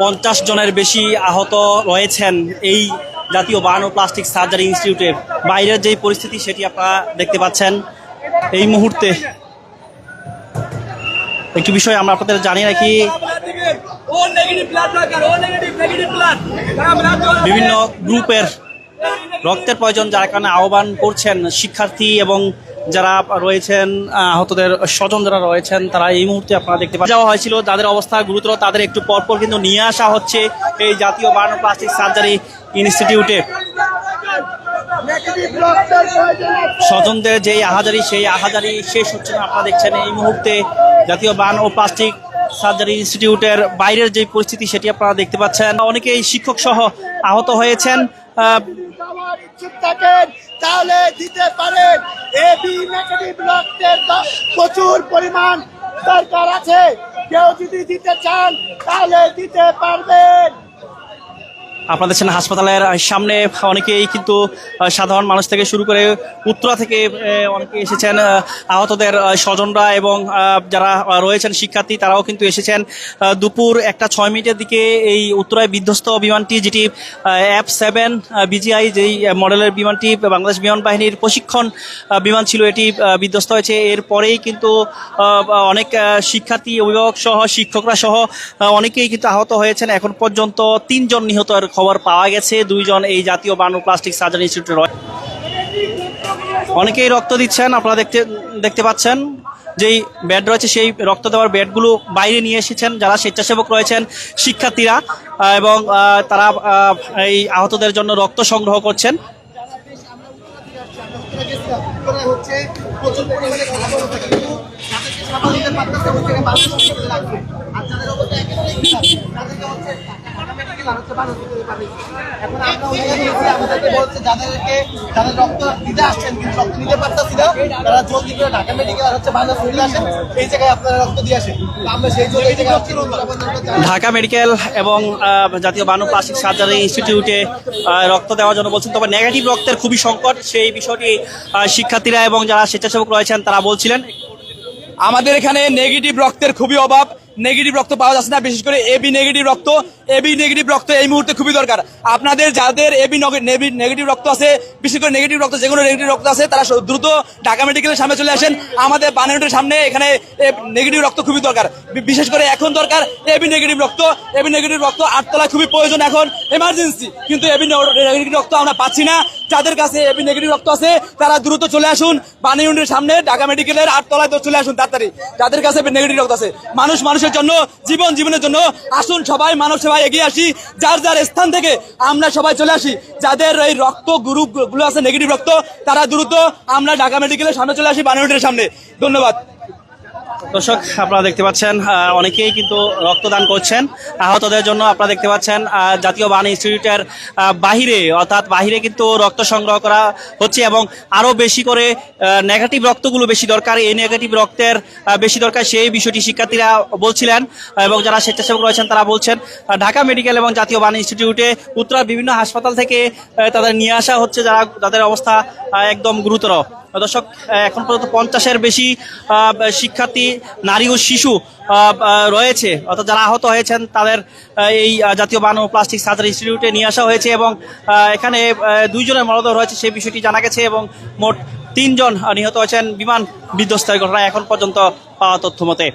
পঞ্চাশ জনের বেশি আহত রয়েছেন এই জাতীয় বান ও প্লাস্টিক সার্জারি ইনস্টিটিউটের। বাইরের যে পরিস্থিতি সেটি আপনারা দেখতে পাচ্ছেন এই মুহূর্তে। একটু বিষয় আমরা আপনাদের জানিয়ে রাখি, বিভিন্ন গ্রুপের রক্তের প্রয়োজন যার কারণে আহ্বান করছেন শিক্ষার্থী এবং যারা রয়েছেন আহতদের স্বজন যারা রয়েছেন, তারা এই মুহূর্তে আপনারা দেখতে পাচ্ছেন। যাওয়া হয়েছিল যাদের অবস্থা গুরুতর, তাদের একটু পরপর কিন্তু নিয়ে আসা হচ্ছে এই জাতীয় বার্ন প্লাস্টিক সার্জারি ইনস্টিটিউটে। স্বজনদের যেই আহাজারি, সেই আহাজারি শেষ হচ্ছে না, আপনারা দেখছেন এই মুহূর্তে জাতীয় বান ও প্লাস্টিক সার্জারি ইনস্টিটিউটের বাইরের যে পরিস্থিতি, সেটি আপনারা দেখতে পাচ্ছেন। অনেকেই শিক্ষক সহ আহত হয়েছেন। তাহলে দিতে পারেন। এ বি প্রচুর পরিমাণ দরকার আছে। কেউ যদি দিতে চান তাহলে দিতে পারবেন। আপনাদের দেখছেন হাসপাতালের সামনে অনেকেই কিন্তু সাধারণ মানুষ থেকে শুরু করে উত্তরা থেকে অনেকে এসেছেন আহতদের স্বজনরা এবং যারা রয়েছেন শিক্ষার্থী, তারাও কিন্তু এসেছেন। দুপুর একটা ছয় মিনিটের দিকে এই উত্তরায় বিধ্বস্ত বিমানটি, যেটি এফ সেভেন বিজিআই যেই মডেলের বিমানটি, বাংলাদেশ বিমান বাহিনীর প্রশিক্ষণ বিমান ছিল, এটি বিধ্বস্ত হয়েছে। এরপরেই কিন্তু অনেক শিক্ষার্থী, অভিভাবক সহ, শিক্ষকরা সহ অনেকেই কিন্তু আহত হয়েছেন। এখন পর্যন্ত তিনজন নিহতের খবর পাওয়া গেছে। দুইজন এই জাতীয় বানু প্লাস্টিক সার্জারি ইনস্টিটিউটে রয় অনেকেই রক্ত দিচ্ছেন, আপনারা দেখতে দেখতে পাচ্ছেন যেই ব্যাড রয়েছে, সেই রক্ত দেওয়ার ব্যাডগুলো বাইরে নিয়ে এসেছেন, যারা স্বেচ্ছাসেবক রয়েছেন, শিক্ষার্থীরা এবং তারা এই আহতদের জন্য রক্ত সংগ্রহ করছেন। হচ্ছে আর হচ্ছে বাংলাদেশ এখন আমরা ওই জায়গায় গেছি আমাদেরকে বলছে যাদেরকে যাদের রক্ত দিতে আসছেন কিন্তু রক্ত নিতে পারতেছি না তারা জলদি করে ঢাকা মেডিকেল আর হচ্ছে বাংলাদেশ হাসপাতালে আসেন এই জায়গায় আপনারা রক্ত দিয়ে আসেন। আমরা সেই জন্য এই জায়গায় ঢাকা মেডিকেল এবং জাতীয় বানু প্লাস্টিক সার্জারি ইনস্টিটিউটে রক্ত দেওয়ার জন্য বলছেন তবে নেগেটিভ রক্তের খুবই সংকট। সেই বিষয়টি শিক্ষার্থীরা এবং যারা স্বেচ্ছাসেবক রয়েছেন তারা বলছিলেন। আমাদের এখানে নেগেটিভ রক্তের খুবই অভাব। নেগেটিভ রক্ত পাওয়া যাচ্ছে না, বিশেষ করে এবি নেগেটিভ রক্ত। এবি নেগেটিভ রক্ত এই মুহূর্তে খুবই দরকার। আপনাদের যাদের এবি নেগেটিভ রক্ত আছে, বিশেষ করে নেগেটিভ রক্ত যে কোনো নেগেটিভ রক্ত আছে, তারা দ্রুত ঢাকা মেডিকেলের সামনে চলে আসেন। আমাদের বানানোটের সামনে এখানে নেগেটিভ রক্ত খুবই দরকার। বিশেষ করে এখন দরকার এবি নেগেটিভ রক্ত। এবি নেগেটিভ রক্ত আটতলা খুবই প্রয়োজন এখন। এমার্জেন্সি কিন্তু এবি নেগেটিভ রক্ত আমরা পাচ্ছি না। যাদের কাছে এবি নেগেটিভ রক্ত আছে, তারা দ্রুত চলে আসুন। বানি ইউনিটের সামনে ঢাকা মেডিকেলের আটতলায় চলে আসুন তাড়াতাড়ি। যাদের কাছে নেগেটিভ রক্ত আছে, মানুষ মানুষের জন্য, জীবন জীবনের জন্য আসুন সবাই মানব সেবায় এগিয়ে আসি। যার যার স্থান থেকে আমরা সবাই চলে আসি। যাদের এই রক্ত গ্রুপগুলো আছে নেগেটিভ রক্ত, তারা দ্রুত আমরা ঢাকা মেডিকেলের সামনে চলে আসি বানি সামনে। ধন্যবাদ। দর্শক, আপনারা দেখতে পাচ্ছেন অনেকেই কিন্তু রক্তদান করছেন। আহতদের জন্য আপনারা দেখতে পাচ্ছেন জাতীয় বান ইনস্টিটিউটের বাহিরে, অর্থাৎ বাহিরে কিন্তু রক্ত সংগ্রহ করা হচ্ছে এবং আরও বেশি করে নেগেটিভ রক্তগুলো বেশি দরকার। এই নেগেটিভ রক্তের বেশি দরকার সেই বিষয়টি শিক্ষার্থীরা বলছিলেন এবং যারা স্বেচ্ছাসেবক রয়েছেন তারা বলছেন ঢাকা মেডিকেল এবং জাতীয় বান ইনস্টিটিউটে উত্তরার বিভিন্ন হাসপাতাল থেকে তাদের নিয়ে আসা হচ্ছে যারা যাদের অবস্থা একদম গুরুতর। দর্শক এখন পর্যন্ত পঞ্চাশের বেশি শিক্ষার্থী, নারী ও শিশু রয়েছে। অর্থাৎ যারা আহত হয়েছেন, তাদের এই জাতীয় বান ও প্লাস্টিক সার্জারি ইনস্টিটিউটে নিয়ে আসা হয়েছে এবং এখানে দুইজনের মরদেহ রয়েছে, সেই বিষয়টি জানা গেছে এবং মোট তিনজন নিহত হয়েছেন বিমান বিধ্বস্তের ঘটনায় এখন পর্যন্ত পাওয়া তথ্য মতে।